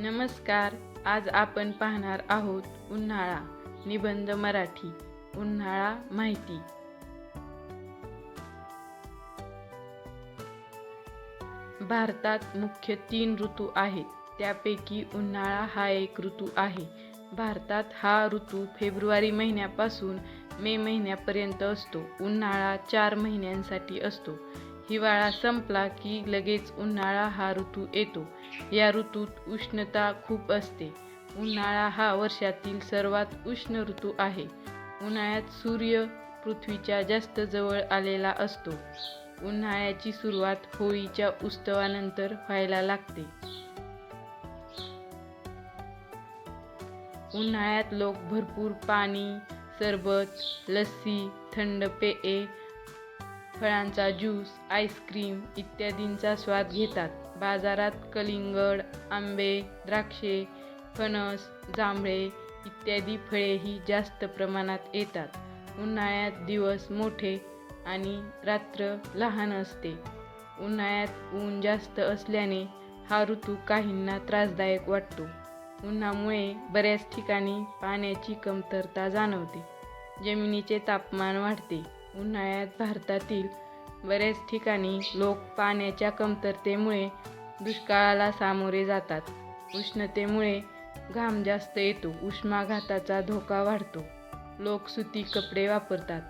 नमस्कार आज आपण पाहणार आहोत उन्हाळा निबंध मराठी उन्हाळा माहिती. भारतात मुख्य तीन ऋतू आहेत त्यापैकी उन्हाळा हा एक ऋतू आहे. भारतात हा ऋतू फेब्रुवारी महिन्यापासून मे महिन्यापर्यंत असतो. उन्हाळा चार महिन्यांसाठी असतो. हिवाळा संपला की लगेच उन्हाळा हा ऋतू येतो. या ऋतूत उष्णता खूप असते. उन्हाळा हा वर्षातील सर्वात उष्ण ऋतू आहे. उन्हाळ्यात सूर्य पृथ्वीच्या जास्त जवळ आलेला असतो. उन्हाळ्याची सुरुवात होळीच्या उत्सवानंतर व्हायला लागते. उन्हाळ्यात लोक भरपूर पाणी सरबत लस्सी थंड पेये फळांचा ज्यूस आईस्क्रीम इत्यादींचा स्वाद घेतात. बाजारात कलिंगड आंबे द्राक्षे फणस जांभळे इत्यादी फळेही जास्त प्रमाणात येतात. उन्हाळ्यात दिवस मोठे आणि रात्र लहान असते. उन्हाळ्यात ऊन जास्त असल्याने हा ऋतू काहींना त्रासदायक वाटतो. उन्हामुळे बऱ्याच ठिकाणी पाण्याची कमतरता जाणवते. जमिनीचे तापमान वाढते. उन्हाळ्यात भारतातील बऱ्याच ठिकाणी लोक पाण्याच्या कमतरतेमुळे दुष्काळाला सामोरे जातात. उष्णतेमुळे घाम जास्त येतो उष्माघाताचा धोका वाढतो. लोक सुती कपडे वापरतात.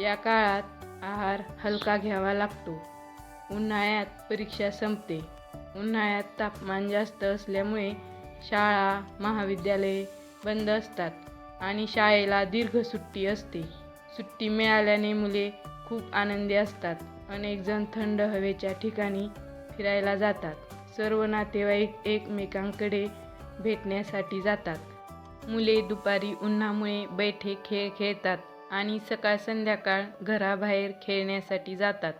या काळात आहार हलका घ्यावा लागतो. उन्हाळ्यात परीक्षा संपते. उन्हाळ्यात तापमान जास्त असल्यामुळे शाळा महाविद्यालये बंद असतात आणि शाळेला दीर्घ सुट्टी असते. सुट्टी मिळाल्याने मुले खूप आनंदी असतात. अनेक जण थंड हवेच्या ठिकाणी फिरायला जातात. सर्व नातेवाईक एकमेकांकडे भेटण्यासाठी जातात. मुले दुपारी उन्हामुळे बैठे खेळ खेळतात आणि सकाळ संध्याकाळ घराबाहेर खेळण्यासाठी जातात.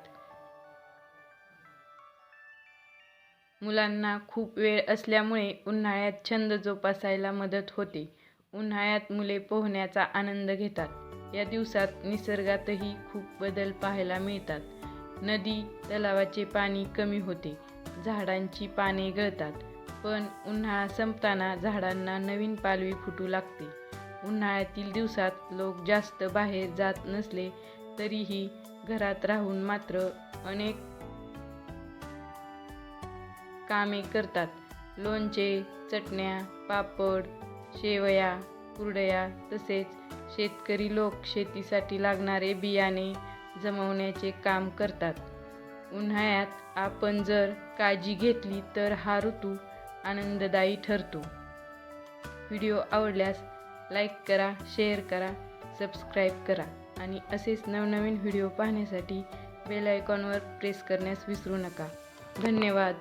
मुलांना खूप वेळ असल्यामुळे उन्हाळ्यात छंद जोपासायला मदत होते. उन्हाळ्यात मुले पोहण्याचा आनंद घेतात. या दिवसात निसर्गातही खूप बदल पाहायला मिळतात. नदी तलावाचे पाणी कमी होते. झाडांची पाने गळतात. पण उन्हाळा संपताना झाडांना नवीन पालवी फुटू लागते. उन्हाळ्यातील दिवसात लोक जास्त बाहेर जात नसले तरीही घरात राहून मात्र अनेक कामे करतात. लोणचे चटण्या पापड शेवया कुरडया तसेच शेतकरी लोक शेतीसाठी लागणारे बियाणे जमवण्याचे काम करतात. उन्हाळ्यात आपण जर काळजी घेतली तर हा ऋतू आनंददायी ठरतो. व्हिडिओ आवडल्यास लाईक करा शेअर करा सबस्क्राईब करा आणि असेच नवनवीन व्हिडिओ पाहण्यासाठी बेल आयकॉनवर प्रेस करण्यास विसरू नका. धन्यवाद.